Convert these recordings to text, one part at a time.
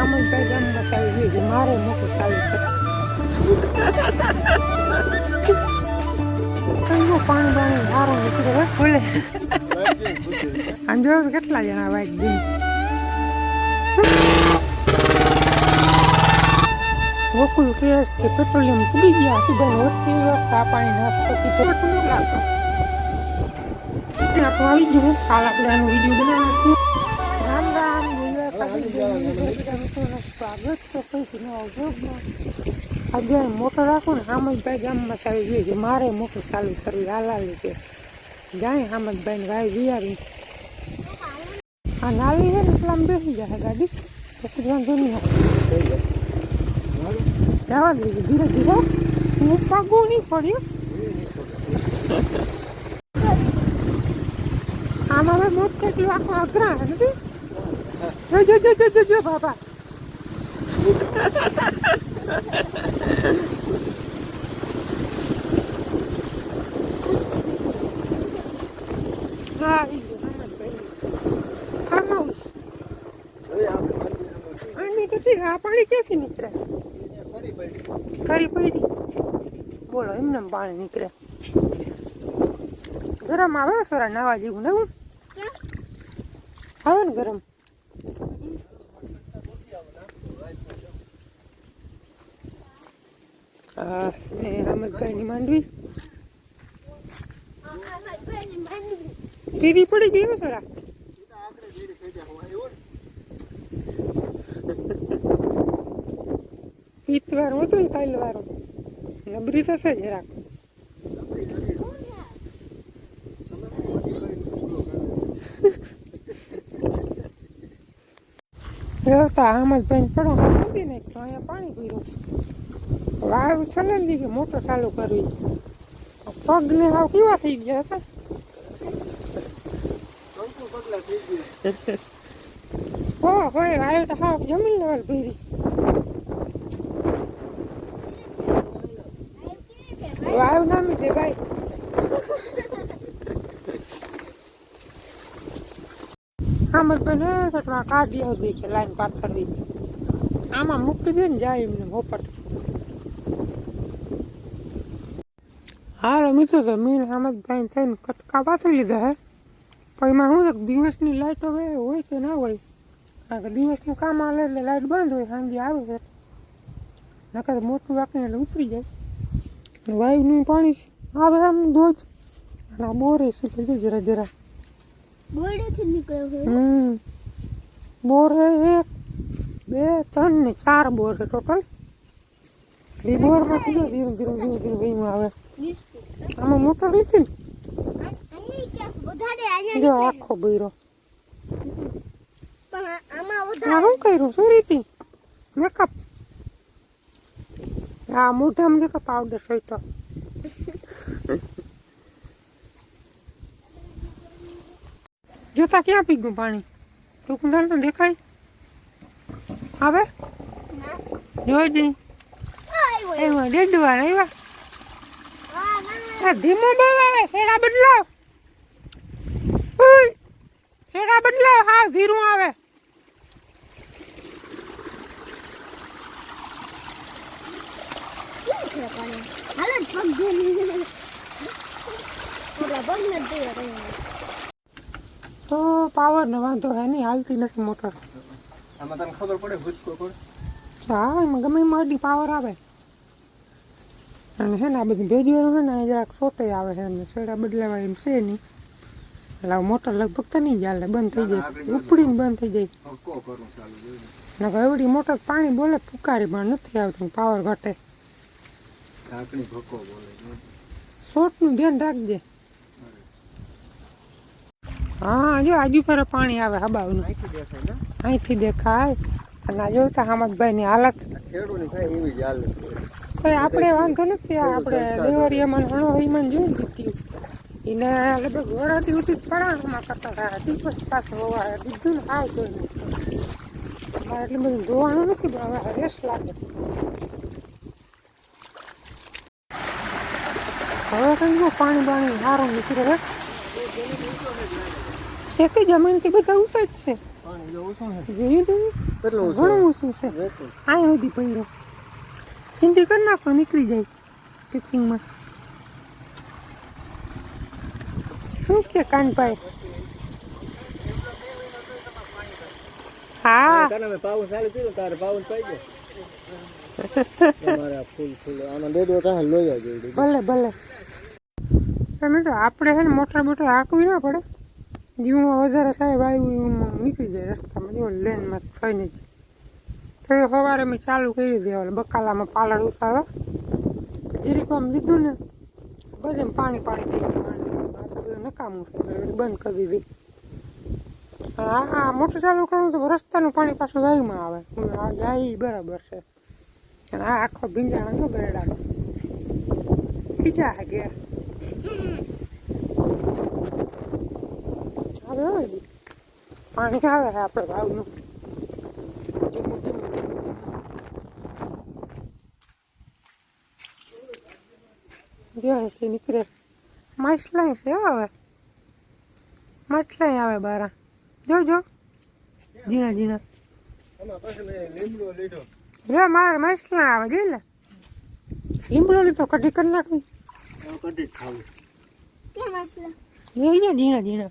આમ જ ભાઈ ગામ બતાવી ગયું છે મારે મોટું ચાલુ છે કયું પાણી પાણી સારું નીકળે હે ખુલે આમ જો કેટલા જણા વાઈટ દિન ગોકુલ કહે છે કે પેટ્રોલિયમ પૂરી ગયા સીધા હોતી વખત આ પાણી નાસ્તો પીધો તો ન લાગતો આપણે આવી ગયું કાલ આપણે આનું વીડિયો બનાવવાનું સ્વાગત છે ફરીથી નવા ઉદ્યોગમાં આજે મોટો રાખું ને હામદભાઈ ગામમાં ચાલી જોઈએ છે મારે મોટું ચાલુ કરવી હાલાલી છે જાય હામદભાઈ ને ભાઈ વિયારી આ નાલી છે ને એટલામાં બેસી જશે ગાડી પછી વાંધો નહીં જવા દઈએ ધીરે ધીરે હું પાકું નહીં પડ્યું આમાં હવે મોટરસાઇકલ આખો અઘરા નથી? જો જો જો જો જો બાબા હા પાણી ક્યાંથી નીકળે ખરી પડી બોલો એમને પાણી નીકળે ગરમ આવે સોરા નાવા જેવું ને આવે ને ગરમ? ને અમદભાઈની માંડવી? પીવી પડી ગઈ હો ઈતવાર હતું ને કાલ વાળું નબરી થશે જરાક. રહેતા અહમદભાઈ પડો મૂકી નાખ્યો અહીંયા પાણી પીરું વાવ ચલેલી કે મોટર ચાલુ કરવી. પગને સાવ કેવા થઈ ગયા હતા. હોય આવ્યો તો સાવ જમીન લેવલ ભીરી. વાવ નામી છે ભાઈ? આમ જ પણ સટમાં કાઢી આવતી કે લાઈન પાથરવી. આમાં મૂકી દે ને, જાય એમને મોપટ હાલ મિત્રો, તો મીન આમ જ થઈને કટકા પાથરી લીધા હે. પણ એમાં શું છે દિવસની લાઇટ હવે હોય કે ના હોય. કારણ કે દિવસનું કામ આવે એટલે લાઈટ બંધ હોય, સાંજે આવે છે. નકર મોટું રાખીને એટલે ઉતરી જાય. વાયુનું પાણી આવે આમ દોજ અને આ બોરે છે જરા જરા. બોર્ડેથી નીકળ્યો છે હમ. બોર હે એક બે ત્રણ ને ચાર બોર છે ટોટલ. એ બોરમાંથી જો ધીરે ધીરે ધીરે ધીરે વહીમાં આવે. આમાં મોટર લીધી ને? જો આખો બૈરો. આ શું કર્યું? શું રીતિ? મેકઅપ? આ મોઢામાં મેકઅપ પાવડર સોઈતો જોતા ક્યાં પી ગયું પાણી? ટૂંકું તો દેખાય? આવે? જોઈ આવ્યો એમાં ડેડવા આવ્યા ધીમો બહુ આવે, શેડા બદલાવ શેડા બદલાવ હા ધીરું આવે. હાલો પગ પગ નથી. તો પાવર ને વાંધો હે નહીં હાલતી નથી મોટર આમાં તને ખબર પડે ભૂચકો પડે હા એમાં ગમે એમાં અડી પાવર આવે. અને છે ને આ બધું ભેજવાનું છે ને અહીં જરાક સોટે આવે છે અને છેડા બદલાવા એમ છે નહીં. એટલે મોટર લગભગ તો નહીં ચાલે બંધ થઈ જાય. ઉપડીને બંધ થઈ જાય. નકર એવડી મોટર પાણી બોલે પુકારી પણ નથી આવતું પાવર ઘટે. શોર્ટનું ધ્યાન રાખજે. હા જો આજુ ફરે પાણી આવે હબાવનું અહીંથી દેખાય ને? અહીંથી દેખાય. અને આ જોતા હામદભાઈની હાલત. કઈ આપણે વાંધો નથી આપણે દેવરિયામાં હણો હઈમાં જોઈ જીત્યું એને લગભગ ઘોડાથી ઉઠી પડાણમાં કરતા હતા. દિવસ પાછું હોવા દીધું ને હાવ નહીં અમારે એટલું બધું જોવાનું નથી પણ હવે રેસ લાગે. હવે કંઈ પાણી બાણી સારું નીકળે. હે જમીન જમીનથી બધા ઉસે જ છે છે? જોયું તું ઘણું ઊંચું છે. રેતું. સુધી પડ્યો. સિંધી કરી નાખો નીકળી જાય. પિચિંગમાં શું કે કાનભાઈ? હા. પાઉન ચાલુ કર્યું તારે પાઉન પાઈ દે ફૂલ ફૂલ આમાં ડેડો થાય લોહી આવી જાય ભલે ભલે. તો આપણે છે ને મોટર બોટર હાકવી ના પડે. જીવમાં વધારે સાહેબ આવ્યું એમાં નીકળી જાય રસ્તામાં જો લેનમાં થઈને જ એ સવારે મેં ચાલુ કરી દેવાનું બકાલામાં પાલર ઉતારવા જીરીક આમ લીધું ને બધે પાણી પાણી થઈ ગયું આ નકામું વળી બંધ કરી દીધી હા મોટર ચાલુ કરું તો રસ્તાનું પાણી પાછું વાયુમાં આવે આ ઈ બરાબર છે અને આ આખો ભીંજાણો ગરડાનો બીજા ગયા ઈ. પાણી આવે છે આપણે ભાવનું ધીમું ધીમું ધીમું ધીમું. જો અહીંથી નીકળે. માછલાઈ છે હો હવે. માછલાઈ આવે બારા. જો જો. ઝીણા ઝીણા. જો મારે માછલા આવે જોઈ લે. લીમડો લીધો કઢી કરી નાખવી કઢી ખાવું. ઝીણા ઝીણા.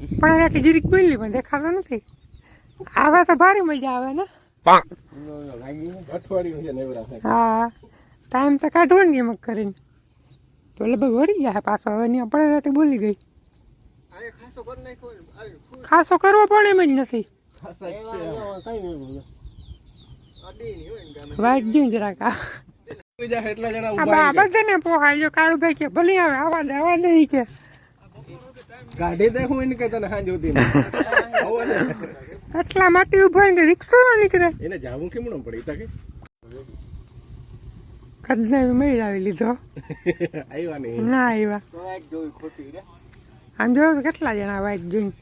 પણ રાટી જીરીક બોલી પણ દેખાતો નથી. આવે તો ભારે મજા આવે ને. હા ટાઈમ તો કાઢવો ને એમ કરીને. તો લગભગ વળી જાય પાછો હવે ની પણ રાટી બોલી ગઈ. ખાસો કરવો પણ એમ જ નથી. વાઈટ જોઈને જરાક. આ બધાને પોહાય જો કાળું ભાઈ કે ભલે આવે આવા દે આવા નહીં કે. કાઢી દે હું એને કે તને હા જોતી એટલા માટે ઊભા ને રિક્ષો ના નીકળે. એને જાવું કેમ ન પડી તકે કદને મેળાવી લીધો. આવ્યા નહીં ના આવ્યા. આમ જોયો તો કેટલા જણા વાઈટ જોઈને.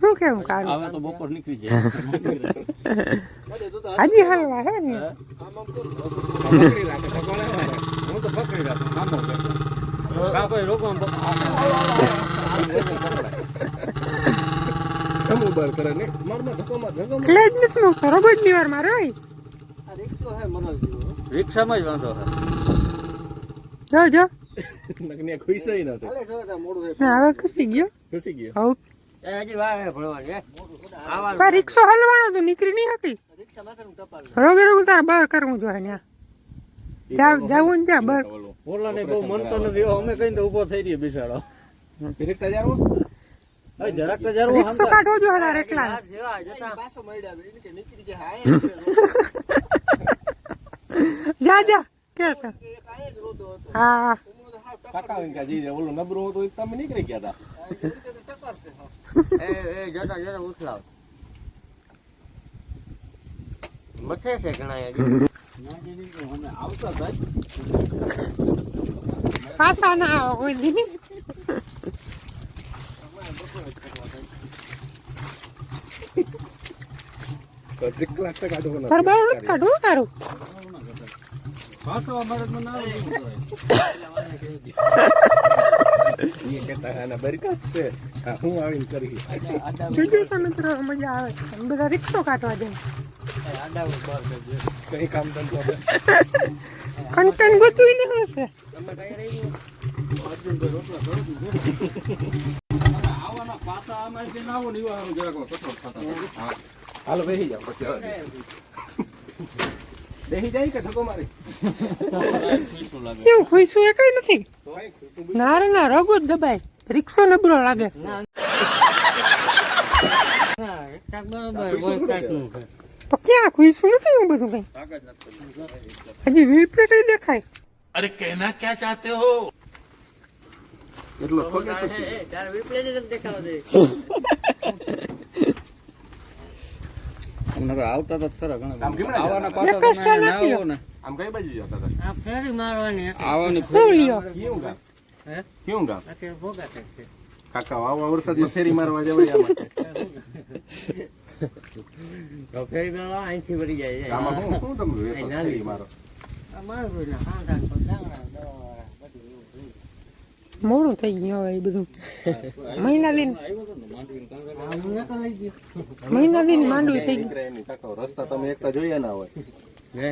શું કેવું કારું? હવે તો બપોર નીકળી જાય. હાજી હલવા હે ને? હું. તો પકડી રાખું આમ પકડ. કાં કોઈ રોકો આમ જમવું બર કરે ને મારમાં હોય રિક્ષો હે મનોજ રિક્ષો હલવાનો તો નીકળી નહીં હતી રોગે રોગ બહાર કરવું જોઈએ ને જાવ જાવું જા બહાર ઓલા ને બહુ મનતો નથી, અમે કઈ તો ઊભો થઈ રહ્યો બિસાડો રિક્ષા જાણવો? હવે જરાક તો જરૂર રિક્ષો કાઢવો જોઈએ તારે એકલા પાછો મળ્યા બે. એને કે નીકળી ગયા. હા, જ જા જા કે? એક. હા કાકા જી ઓલું નબળું હતું એ તમે નીકળી ગયા હતા. એ એ જતા જતા ઉછલાવ મથે છે ઘણા હજી આવતા ભાઈ પાછા ના આવો કોઈ દી બરકત છે હું આવીને કરી બીજું તો મજા આવે બધા રિક્ષો કાઢવા જાય કઈ કામ ધંધો. કન્ટેન્ટ હશે પાતા જાય કે ધક્કો એ કઈ નથી? ના રગો જ દબાય. રિક્ષો નબળો લાગે. ક્યાં ખુશું નથી એવું બધું કઈ? હજી વીર પ્લેટ દેખાય. અરે કહેના ક્યાં ચાહતે હો? એટલો આવતા તો ખરા ઘણા આમ કેમ બધા. ના આવવાના પાછા એક જ તમે અહીંયા નથી. ના આવો ને આમ કઈ બાજુ જતા હતા? આ ફેરી મારવાની આવવાની કેવું ગામ? હે? કેવું ગામ? અત્યારે ભોગા છે. કાકા વાવા વરસાદમાં ફેરી મારવા જવાય આમાં. ફેરી મારવા અહીંથી વળી જાય આમાં શું શું તમે વેચો અહીં મારો. આ મારું ને કાંટા ને ડાંગરા ને દવાવાળા બધું એવું થયું. મોડું થઈ ગયું હવે એ બધું મહિના દિન. મહિના દિન માંડવી થઈ ગયું રસ્તા તમે એકતા જોયા ના હોય ને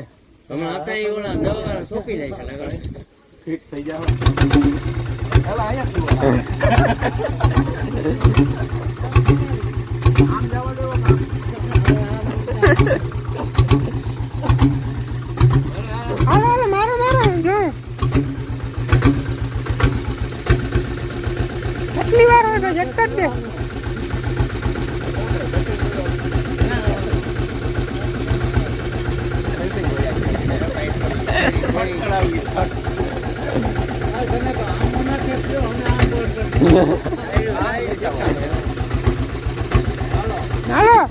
હમણાં હતા એ ઓલા સોંપી. ફિટ થઈ જાવ જ જુઓ. હાલો હાલો મારો મારો જો કેટલી વાર હોય તો એક જ દે હાલો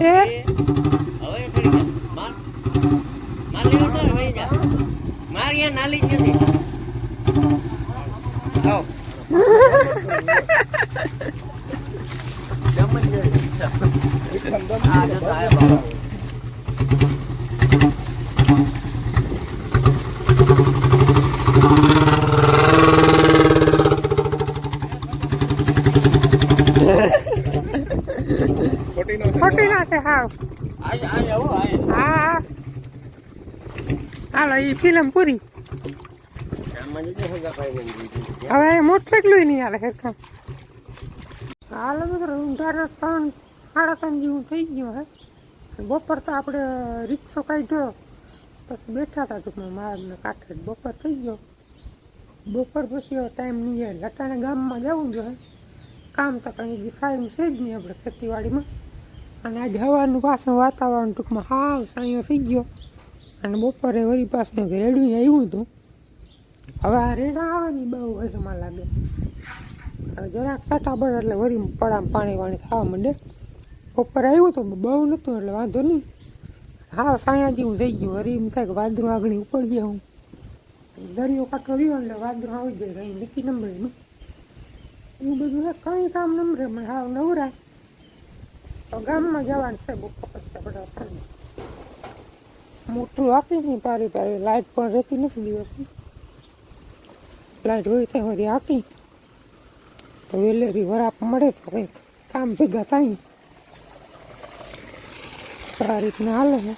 એ હવે થોડી જા. માર. માર લેવા ના વળી જા. માર અહીંયા નાલી જ નથી. આવ. જમ જ નથી. આ જો તો આયો બાબા. ખોટી ના છે, હાવ. હા હાલો એ ફિલ્મ પૂરી. હવે મોટરસાઇકલ નહીં હાલે સરખા હાલો મિત્રો સાડા જેવું થઈ ગયું હે. બપોર તો આપણે રિક્ષો કાઢ્યો. પછી બેઠા હતા ટૂંકમાં મારને કાંઠે. બપોર થઈ ગયો. બપોર પછી ટાઈમ નહીં જાય. લટાણે ગામમાં જવું જોઈએ કામ તો કંઈ સારું છે જ નહીં આપણે ખેતીવાડીમાં. અને આજે હવાનું પાછું વાતાવરણ ટૂંકમાં હાવ સાંયો થઈ ગયો. અને બપોરે વળી પાછું રેડું આવ્યું હતું. હવે આ રેડા આવવાની બહુ હજમાં લાગે. જરાક સાટા બળ એટલે વરી પડામ પાણી વાણી થવા માંડે. બપોર આવ્યું તો બહુ નહોતું, એટલે વાંધો નહીં. હા, સાયા જેવું થઈ ગયું. વરી એમ થાય કે વાંદરો આગળ ઉપર ગયા હું. દરિયો કાંઠો રહ્યો એટલે વાંદરો આવી જાય કંઈ નીકી નંબરેનું એવું બધું કંઈ કામ નંબરે મને હા નવરા તો ગામમાં જવાનું છે બપોર પછી આપણે મોટું હાકી નહીં પારી પારી. લાઇટ પણ રહેતી નથી દિવસની. લાઈટ હોય ત્યાં સુધી હાકી તો વેલેરી વરાપ મળે તો કંઈક કામ ભેગા થાય. તો આ રીતના હાલે છે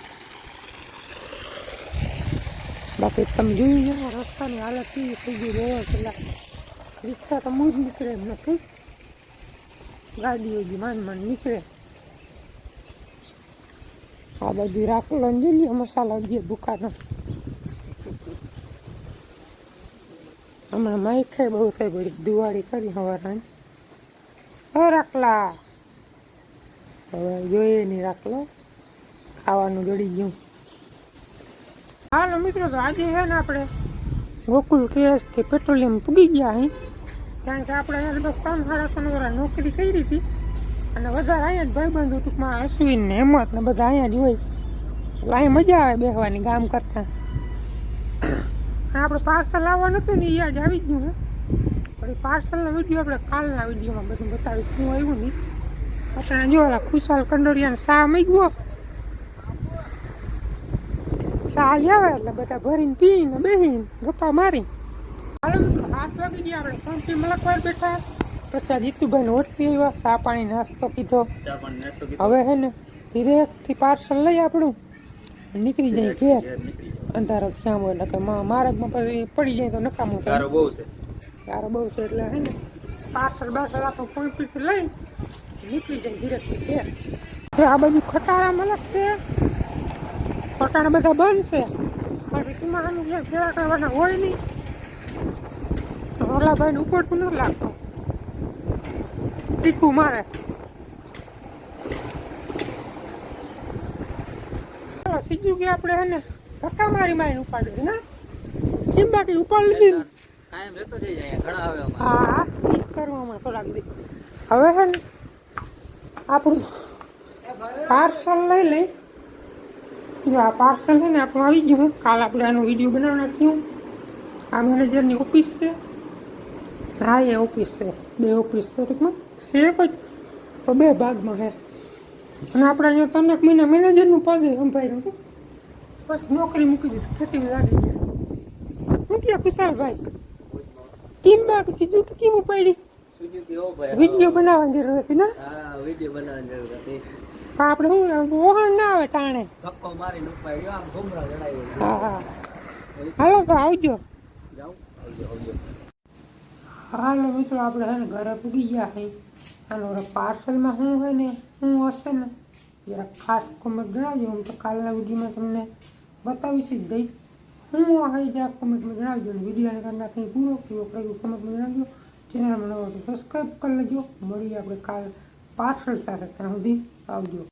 બાકી તમે છે ને રસ્તાની હાલત કેવી થઈ ગઈ રોડ પેલા રિક્ષા તો મૂજ નીકળે એમ નથી. ગાડીઓ જે માંડ માંડ નીકળે. આ બધું રાખલો ને જોઈ લ્યો મસાલા જે દુકાનો. હમણાં માઈક બહુ થઈ પડી દિવાળી કરી હવારાની. હવે રાખલા. હવે જોઈએ નહીં રાખલો. ખાવાનું જડી ગયું. હાલો મિત્રો, તો આજે છે ને આપણે ગોકુલ કેસ કે પેટ્રોલિયમ પૂગી ગયા અહીં કારણ કે આપણે અહીંયા લગભગ ત્રણ સાડા ત્રણ વર્ષ નોકરી કરી હતી. અને વધારે અહીંયા જ ભાઈબંધો ટૂંકમાં અશ્વિન ને હેમત ને બધા અહીંયા જ હોય. એટલે અહીં મજા આવે બેસવાની ગામ કરતાં. આપણે પાર્સલ આવવાનું હતું ને એ આજે આવી ગયું હે. પણ પાર્સલનો વીડિયો આપણે કાલના વિડીયોમાં બધું બતાવીશ. શું આવ્યું નહીં. અત્યારે જો ખુશાલ કંડોરિયાને શા મૂક્યો સા આવે એટલે બધા ભરીને પીને બેસીને ગપ્પા મારી હાલો મિત્રો હાથ વાગી ગયા આપણે શાંતિ મલકવાર બેઠા. પછી આ જીતુભાઈને ઓટવી આવ્યા. ચા પાણી નાસ્તો કીધો. હવે હે ને ધીરેકથી પાર્સલ લઈ આપણું. નીકળી જાય ઘેર. અંધારો થયા હોય મા- માર્ગમાં પછી પડી જાય તો નકામું થાય. બહુ છે. યાર બહુ છે એટલે હે ને પાર્સલ બાર્સલ આપણું કોઈ પીસ લઈ. નીકળી જાય ધીરેકથી ઘેર. આ બાજુ ખટારા મલક છે ખટારા બધા બંધ છે પણ ઋતુમાં જે ફેરા કરવાના હોય નહીં. રોલાભાઈને ઉપડતું નથી લાગતું. ટીકું મારે. સીધું કે આપણે એને ને ધક્કા મારી મારીને ઉપાડ્યું ને? કેમ બાકી ઉપાડ લીધી કાયમ રહેતો જાય ઘણા આવે હા હા ઈ કરવામાં થોડાક દી હવે છે ને આપણું પાર્સલ લઈ લઈ. જો આ પાર્સલ છે ને આપણું આવી ગયું. કાલ આપણે આનો વીડિયો બનાવી નાખ્યું આ મેનેજરની ઓફિસ છે. હા એ ઓફિસ છે. બે ઓફિસ છે. ટૂંકમાં છે એક જ. તો બે ભાગમાં છે. અને આપણે અહીંયા ત્રણેક મહિના મેનેજરનું પદ સંભાળ્યું હતું બસ નોકરી મૂકી દીધું. ખેતી લાગી ગયા મૂક્યા ખુશાલભાઈ કેમ બાકી સીધું તો કેમ ઉપાડી વીડિયો બનાવવાની જરૂર હતી ને? હા વીડિયો બનાવવાની જરૂર હતી. આપણે શું ઓહણ ના આવે ટાણે. ધક્કો આમ ઘુમરા હા હા. હાલો તો આવજો. જાઉં આવજો આવજો. હાલો મિત્રો આપણે હે ને ઘરે પૂગી ગયા છે આનો પાર્સલમાં શું હોય ને શું હશે ને? જરા ખાસ કોમેન્ટ જણાવજો. હું તો કાલના વિડીયોમાં તમને બતાવીશ જ ગઈ હું આ જરા કોમેન્ટમાં જણાવજો વિડીયોને કરી નાખી પૂરો કેવો કર્યું કોમેન્ટમાં જણાવજો. ચેનલ નવો તો સબસ્ક્રાઈબ કરી લેજો. મળીએ આપણે કાલ પાર્સલ સાથે. ત્યાં સુધી આવજો.